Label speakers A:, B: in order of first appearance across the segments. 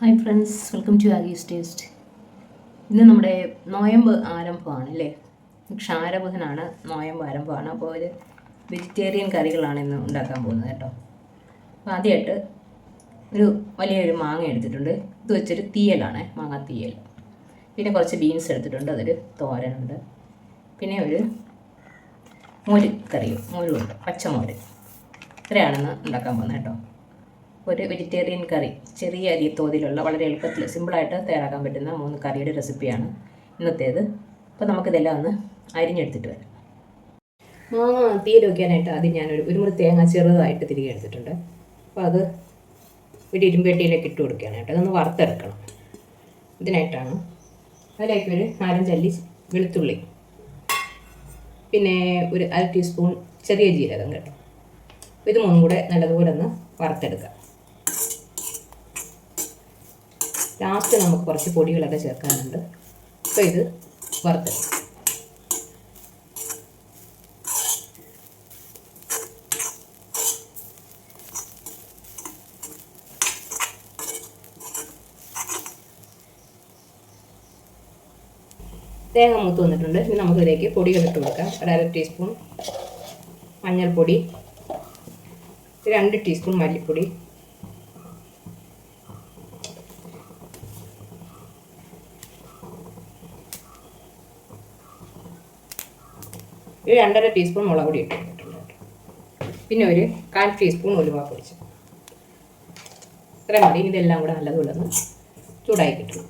A: Hi friends welcome to Aagees taste ഇന്ന് നമ്മുടെ നോയമ്പ് ആരംഭമാണ് അല്ലേ? ക്ഷാരബുധനാണ് നോയമ്പ് ആരംഭമാണ്. അപ്പോൾ ഒരു വെജിറ്റേറിയൻ കറികളാണ് ഇന്ന് ഉണ്ടാക്കാൻ പോകുന്നത് കേട്ടോ. അപ്പോൾ ആദ്യമായിട്ട് ഒരു വലിയൊരു മാങ്ങ എടുത്തിട്ടുണ്ട്. ഇത് വെച്ചൊരു തീയലാണ് മാങ്ങ തീയൽ. പിന്നെ കുറച്ച് ബീൻസ് എടുത്തിട്ടുണ്ട് അതൊരു തോരനുണ്ട്. പിന്നെ ഒരു മോര് കറിയും മോരുണ്ട് പച്ചമോര്. ഇത്രയാണെന്ന് ഉണ്ടാക്കാൻ പോകുന്നത് കേട്ടോ. ഒരു വെജിറ്റേറിയൻ കറി ചെറിയ അരി തോതിലുള്ള വളരെ എളുപ്പത്തിൽ സിമ്പിളായിട്ട് തയ്യാറാക്കാൻ പറ്റുന്ന മൂന്ന് കറിയുടെ റെസിപ്പിയാണ് ഇന്നത്തേത്. അപ്പോൾ നമുക്കിതെല്ലാം ഒന്ന് അരിഞ്ഞെടുത്തിട്ട് വരാം. മാങ്ങ തീയിൽ വയ്ക്കാനായിട്ട് ആദ്യം ഞാനൊരു ഒരു മുറി തേങ്ങ ചെറുതായിട്ട് തിരികെ എടുത്തിട്ടുണ്ട്. അപ്പോൾ അത് ഒരു ഇരുമ്പേട്ടിയിലേക്ക് ഇട്ട് കൊടുക്കുകയാണ് കേട്ടോ. അതൊന്ന് വറുത്തെടുക്കണം. ഇതിനായിട്ടാണ് അതിലേക്ക് ഒരു നാലഞ്ചല്ലി വെളുത്തുള്ളി പിന്നെ ഒരു അര ടീസ്പൂൺ ചെറിയ ജീരകം കേട്ടോ. ഇത് മൂന്നും കൂടെ നല്ലതുപോലെ ഒന്ന് വറുത്തെടുക്കാം. ലാസ്റ്റ് നമുക്ക് കുറച്ച് പൊടികളൊക്കെ ചേർക്കാനുണ്ട്. അപ്പോൾ ഇത് വറുത്ത്. തേങ്ങ മൂത്ത് വന്നിട്ടുണ്ട്. ഇനി നമുക്കിതിലേക്ക് പൊടികൾ ഇട്ട് കൊടുക്കാം. ഒരു അര ടീസ്പൂൺ മഞ്ഞൾപ്പൊടി രണ്ട് ടീസ്പൂൺ മല്ലിപ്പൊടി ഒരു രണ്ടര ടീസ്പൂൺ മുളക് പൊടി ഇട്ട് പിന്നെ ഒരു കാൽ ടീസ്പൂൺ ഉലുവ പൊടിച്ച് ഇത്രയും മതി. ഇതെല്ലാം കൂടെ നല്ലതുപോലെ ഒന്ന് ചൂടായി കിട്ടണം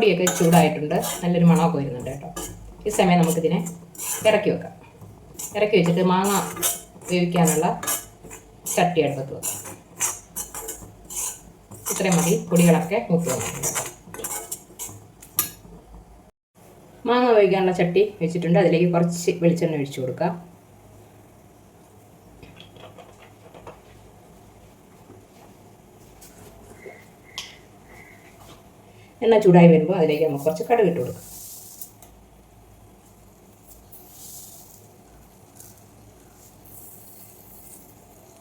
A: പൊടിയൊക്കെ ചൂടായിട്ടുണ്ട്. നല്ലൊരു മണമൊക്കെ വരുന്നുണ്ട് കേട്ടോ. ഈ സമയം നമുക്കിതിനെ ഇറക്കി വെക്കാം. ഇറക്കി വെച്ചിട്ട് മാങ്ങ വേവിക്കാനുള്ള ചട്ടി അടുപ്പത്ത് വെക്കാം. ഇത്രയും മതി. പൊടികളൊക്കെ മൂത്ത് വന്നിട്ടുണ്ട് മാങ്ങ വേവിക്കാനുള്ള ചട്ടി വെച്ചിട്ടുണ്ട്. അതിലേക്ക് കുറച്ച് വെളിച്ചെണ്ണ ഒഴിച്ചു കൊടുക്കാം. എണ്ണ ചൂടായി വരുമ്പോൾ അതിലേക്ക് നമുക്ക് കുറച്ച് കടുക് ഇട്ട് കൊടുക്കാം.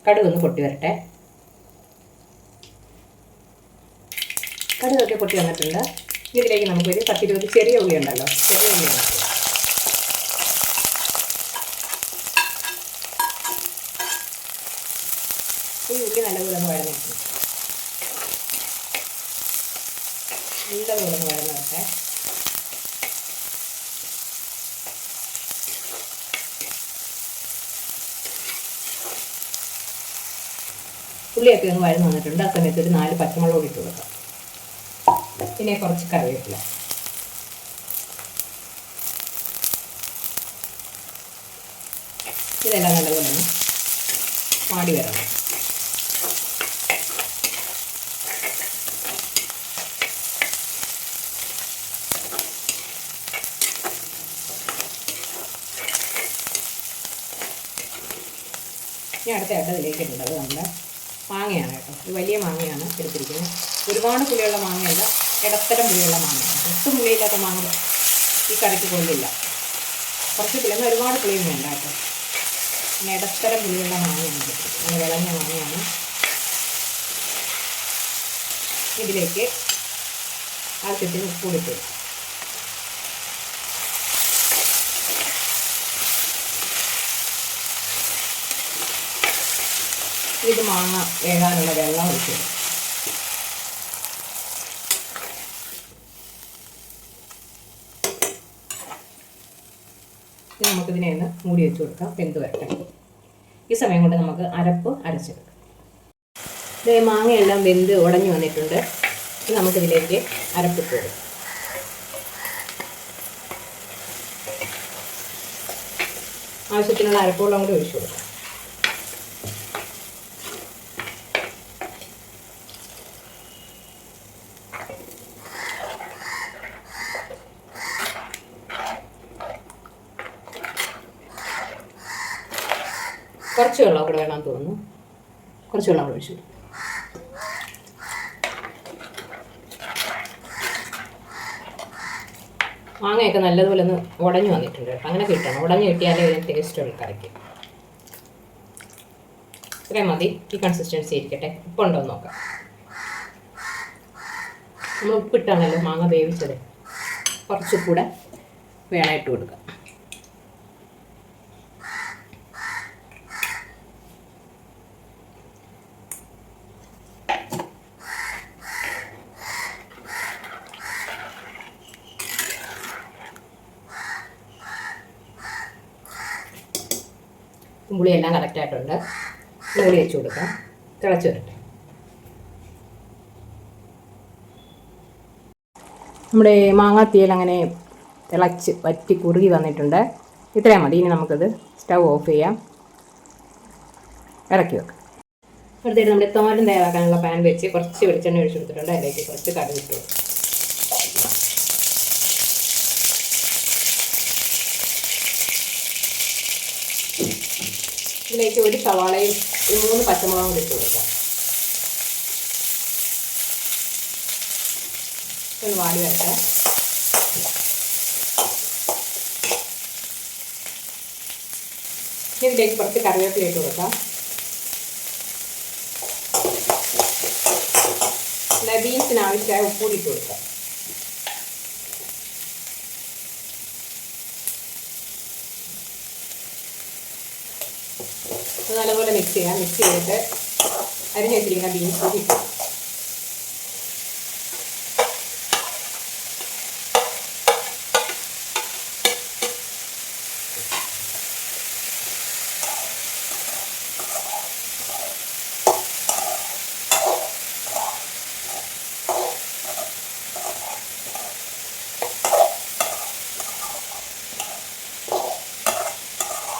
A: കടുക് ഒന്ന് പൊട്ടി വരട്ടെ. കടുകൊക്കെ പൊട്ടി വന്നിട്ടുണ്ട്. ഇതിലേക്ക് നമുക്കൊരു പത്തിരുപത് ചെറിയ ഉള്ളി ഉണ്ടല്ലോ. ചെറിയ ഉള്ളി ഈ ഉള്ളി നല്ലപോലെ ഒന്ന് നല്ലപോലെ വരട്ടെ ഉള്ളിയൊക്കെ ഒന്ന് വഴന്ന് വന്നിട്ടുണ്ട്. ആ സമയത്ത് ഒരു നാല് പച്ചമുളക് കൂടി ഇട്ട് കൊടുക്കാം. പിന്നെ കുറച്ച് കറിവേപ്പില. ഇതെല്ലാം നല്ലപോലെ മാടി വരണം. ഇനി അടുത്തായിട്ട് അതിലേക്ക് ഇടുന്നത് നമ്മുടെ മാങ്ങയാണ് കേട്ടോ. ഒരു വലിയ മാങ്ങയാണ് എടുത്തിരിക്കുന്നത്. ഒരുപാട് പുളിയുള്ള മാങ്ങയല്ല ഇടത്തരം പുളിയുള്ള മാങ്ങയാണ്. ഒട്ടും പുളിയില്ലാത്ത മാങ്ങ ഈ കറിക്ക് കൊള്ളില്ല. കുറച്ച് പുളി എന്നാൽ ഒരുപാട് പുളിയും വേണ്ട കേട്ടോ. പിന്നെ ഇടത്തരം പുളിയുള്ള മാങ്ങയാണ് നല്ല വിളഞ്ഞ മാങ്ങയാണ്. ഇതിലേക്ക് ആവശ്യത്തിന് ഉപ്പ് കൊടുത്ത് ഇത് മാങ്ങ വേകാനുള്ള വെള്ളം ഒഴിച്ചു നമുക്കിതിനെ ഒന്ന് മൂടി വെച്ച് കൊടുക്കാം. വെന്ത് വരട്ടെ. ഈ സമയം കൊണ്ട് നമുക്ക് അരപ്പ് അരച്ചെടുക്കാം. ഇത് മാങ്ങയെല്ലാം വെന്ത് ഉടഞ്ഞു വന്നിട്ടുണ്ട്. ഇത് നമുക്കിതിലേക്ക് അരപ്പിട്ട് കൊടുക്കാം. ആവശ്യത്തിനുള്ള അരപ്പുവെള്ളം കൂടി ഒഴിച്ചു കൊടുക്കാം. കുറച്ച് വെള്ളം കൂടെ വേണമെന്ന് തോന്നുന്നു. കുറച്ച് വെള്ളം കൂടെ ഒഴിച്ചു മാങ്ങയൊക്കെ നല്ലതുപോലെ ഒന്ന് ഉടഞ്ഞു വന്നിട്ടുണ്ട് കേട്ടോ. അങ്ങനെ കിട്ടണം. ഉടഞ്ഞു കിട്ടിയാലേ ഇതിന് ടേസ്റ്റ് ഉള്ളു കറിക്ക്. ഇത്രയും മതി. ഈ കൺസിസ്റ്റൻസി ഇരിക്കട്ടെ. ഉപ്പ് ഉണ്ടോ എന്ന് നോക്കാം. നമ്മൾ ഉപ്പിട്ടാണല്ലോ മാങ്ങ വേവിച്ചത്. കുറച്ചുകൂടെ വേണമായിട്ട് കൊടുക്കാം. പുളിയെല്ലാം കറക്റ്റായിട്ടുണ്ട്. മൂടി വെച്ച് കൊടുക്കാം. തിളച്ച് വരട്ടെ. നമ്മുടെ മാങ്ങാത്തീയൽ അങ്ങനെ തിളച്ച് വറ്റി കുറുകി വന്നിട്ടുണ്ട്. ഇത്രയും മതി. ഇനി നമുക്കത് സ്റ്റവ് ഓഫ് ചെയ്യാം. ഇറക്കി വെക്കാം. അടുത്തായിട്ട് നമ്മുടെ തോരൻ തയ്യാറാക്കാനുള്ള പാൻ വെച്ച് കുറച്ച് വെളിച്ചെണ്ണ ഒഴിച്ചു കൊടുത്തിട്ടുണ്ട്. അതിലേക്ക് കുറച്ച് കടുക് ഇട്ടു ഇതിലേക്ക് ഒരു സവാളയും ഒരു മൂന്ന് പച്ചമുളകും ഇട്ട് കൊടുക്കാം. ഒന്ന് വാടി വരട്ടെ. ഇതിലേക്ക് കുറച്ച് കറിവേപ്പില ഇട്ട് കൊടുക്കാം. ബീൻസിന് ആവശ്യമായ ഉപ്പൂടി ഇട്ട് കൊടുക്കാം. നല്ലപോലെ മിക്സ് ചെയ്യാം. മിക്സ് ചെയ്തിട്ട് അരിഞ്ഞ് വെച്ചിരിക്കുന്ന ബീൻസ് കൂടി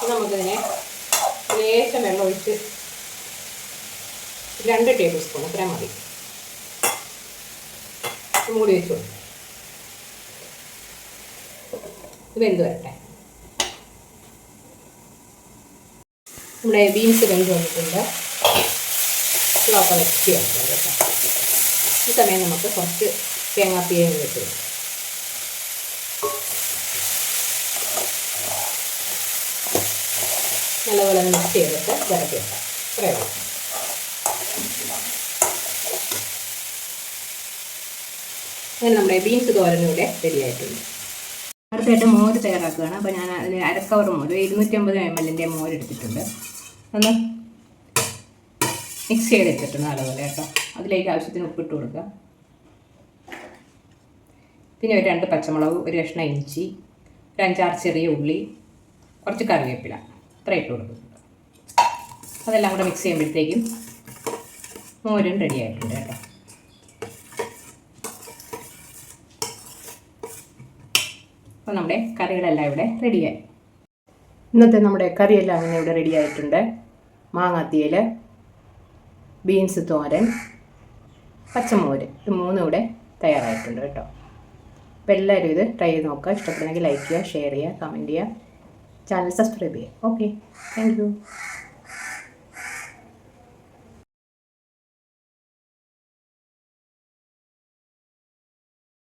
A: നമുക്കതിനെ നമുക്കിതിനെ ലേശം വെള്ളം ഒഴിച്ച് രണ്ട് ടേബിൾ സ്പൂൺ അത്രയും മതി. മൂടി വെച്ചു ഇത് വെന്ത് വരട്ടെ. നമ്മുടെ ബീൻസ് വെന്ത് വന്നിട്ടുണ്ട്. ചുവപ്പ വെച്ച് കേട്ടോ. ഈ സമയം നമുക്ക് കുറച്ച് തേങ്ങാപ്പിയും വെച്ച് നല്ലപോലെ മിക്സ് ചെയ്തിട്ട് വിറക്കി വെക്കാം. ഇത്രയേ അങ്ങനെ നമ്മുടെ ബീൻസ് തോരനൂടെ റെഡി ആയിട്ടുണ്ട്. അടുത്തായിട്ട് മോര് തയ്യാറാക്കുകയാണ്. അപ്പോൾ ഞാൻ അതിന് അരക്കവർ മോര് ഇരുന്നൂറ്റമ്പത് എം എല്ലിന്റെ മോര് എടുത്തിട്ടുണ്ട്. ഒന്ന് മിക്സ് ചെയ്തെടുത്തിട്ടുണ്ട് നല്ലപോലെ കേട്ടോ. അതിലേക്ക് ആവശ്യത്തിന് ഉപ്പിട്ട് കൊടുക്കുക. പിന്നെ ഒരു രണ്ട് പച്ചമുളക് ഒരു കഷ്ണം ഇഞ്ചി ഒരു അഞ്ചാറ് ചെറിയ ഉള്ളി കുറച്ച് കറിവേപ്പില. ഇത്ര ഇട്ട് കൊടുക്കും അതെല്ലാം കൂടെ മിക്സ് ചെയ്യുമ്പോഴത്തേക്കും മോരും റെഡി ആയിട്ടുണ്ട് കേട്ടോ. അപ്പോൾ നമ്മുടെ കറികളെല്ലാം ഇവിടെ റെഡിയായി ഇന്നത്തെ നമ്മുടെ കറിയെല്ലാം അങ്ങനെ ഇവിടെ റെഡി ആയിട്ടുണ്ട്. മാങ്ങാത്തിയൽ ബീൻസ് തോരൻ പച്ചമോര്. ഇത് മൂന്നും ഇവിടെ തയ്യാറായിട്ടുണ്ട് കേട്ടോ. അപ്പോൾ എല്ലാവരും ഇത് ട്രൈ ചെയ്ത് നോക്കുക. ഇഷ്ടപ്പെടുന്നെങ്കിൽ ലൈക്ക് ചെയ്യുക ഷെയർ ചെയ്യുക കമന്റ് ചെയ്യുക. ചാനൽ സബ്സ്ക്രൈബ് ചെയ്യുക. ഓക്കെ. താങ്ക്